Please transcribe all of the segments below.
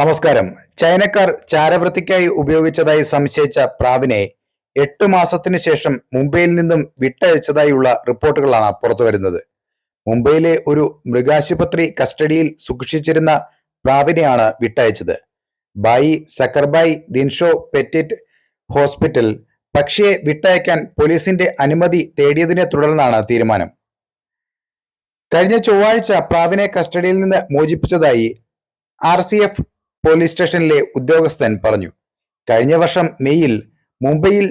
നമസ്കാരം. ചൈനക്കാർ ചാരവൃത്തിക്കായി ഉപയോഗിച്ചതായി സംശയിച്ച പ്രാവിനെ എട്ട് മാസത്തിന് ശേഷം മുംബൈയിൽ നിന്നും വിട്ടയച്ചതായുള്ള റിപ്പോർട്ടുകളാണ് പുറത്തുവരുന്നത് മുംബൈയിലെ ഒരു മൃഗാശുപത്രി കസ്റ്റഡിയിൽ സൂക്ഷിച്ചിരുന്ന പ്രാവിനെയാണ് വിട്ടയച്ചത്. ബായി സക്കർബായ് ദിൻഷോ പെറ്റിറ്റ് ഹോസ്പിറ്റൽ പക്ഷിയെ വിട്ടയക്കാൻ പോലീസിന്റെ അനുമതി തേടിയതിനെ തുടർന്നാണ് തീരുമാനം. കഴിഞ്ഞ ചൊവ്വാഴ്ച പ്രാവിനെ കസ്റ്റഡിയിൽ നിന്ന് മോചിപ്പിച്ചതായി ആർ സി എഫ് പോലീസ് സ്റ്റേഷനിലെ ഉദ്യോഗസ്ഥൻ പറഞ്ഞു കഴിഞ്ഞ വർഷം മെയ്യിൽ മുംബൈയിൽ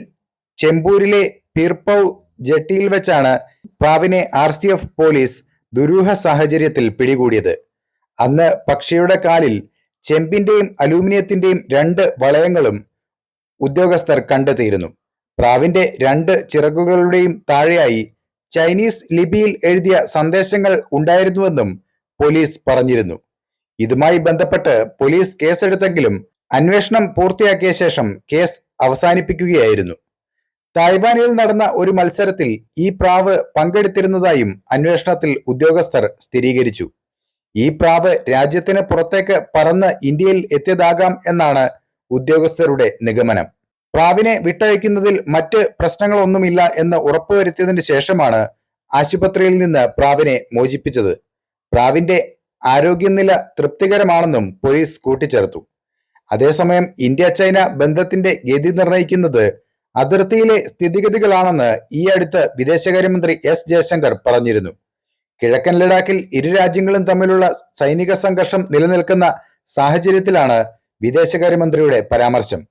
ചെമ്പൂരിലെ പീർപ്പൌ ജെട്ടിയിൽ വെച്ചാണ് പ്രാവിനെ ആർ സി എഫ് പോലീസ് ദുരൂഹ സാഹചര്യത്തിൽ പിടികൂടിയത്. അന്ന് പക്ഷിയുടെ കാലിൽ ചെമ്പിന്റെയും അലൂമിനിയത്തിന്റെയും രണ്ട് വളയങ്ങളും ഉദ്യോഗസ്ഥർ കണ്ടെത്തിയിരുന്നു. പ്രാവിന്റെ രണ്ട് ചിറകുകളുടെയും താഴെയായി ചൈനീസ് ലിപിയിൽ എഴുതിയ സന്ദേശങ്ങൾ ഉണ്ടായിരുന്നുവെന്നും പോലീസ് പറഞ്ഞിരുന്നു. ഇതുമായി ബന്ധപ്പെട്ട് പോലീസ് കേസെടുത്തെങ്കിലും അന്വേഷണം പൂർത്തിയാക്കിയ ശേഷം കേസ് അവസാനിപ്പിക്കുകയായിരുന്നു. തായ്വാനിൽ നടന്ന ഒരു മത്സരത്തിൽ ഈ പ്രാവ് പങ്കെടുത്തിരുന്നതായും അന്വേഷണത്തിൽ ഉദ്യോഗസ്ഥർ സ്ഥിരീകരിച്ചു. ഈ പ്രാവ് രാജ്യത്തിന് പുറത്തേക്ക് പറന്ന് ഇന്ത്യയിൽ എത്തിയതാകാം എന്നാണ് ഉദ്യോഗസ്ഥരുടെ നിഗമനം. പ്രാവിനെ വിട്ടയക്കുന്നതിൽ മറ്റ് പ്രശ്നങ്ങളൊന്നുമില്ല എന്ന് ഉറപ്പുവരുത്തിയതിനു ശേഷമാണ് ആശുപത്രിയിൽ നിന്ന് പ്രാവിനെ മോചിപ്പിച്ചത്. പ്രാവിന്റെ ആരോഗ്യനില തൃപ്തികരമാണെന്നും പോലീസ് കൂട്ടിച്ചേർത്തു. അതേസമയം ഇന്ത്യ ചൈന ബന്ധത്തിന്റെ ഗതി നിർണയിക്കുന്നത് അതിർത്തിയിലെ സ്ഥിതിഗതികളാണെന്ന് ഈ അടുത്ത് വിദേശകാര്യമന്ത്രി എസ് ജയശങ്കർ പറഞ്ഞിരുന്നു. കിഴക്കൻ ലഡാക്കിൽ ഇരു രാജ്യങ്ങളും തമ്മിലുള്ള സൈനിക സംഘർഷം നിലനിൽക്കുന്ന സാഹചര്യത്തിലാണ് വിദേശകാര്യമന്ത്രിയുടെ പരാമർശം.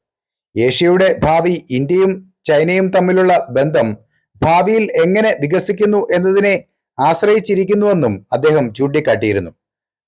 ഏഷ്യയുടെ ഭാവി ഇന്ത്യയും ചൈനയും തമ്മിലുള്ള ബന്ധം ഭാവിയിൽ എങ്ങനെ വികസിക്കുന്നു എന്നതിനെ ആശ്രയിച്ചിരിക്കുന്നുവെന്നും അദ്ദേഹം ചൂണ്ടിക്കാട്ടിയിരുന്നു.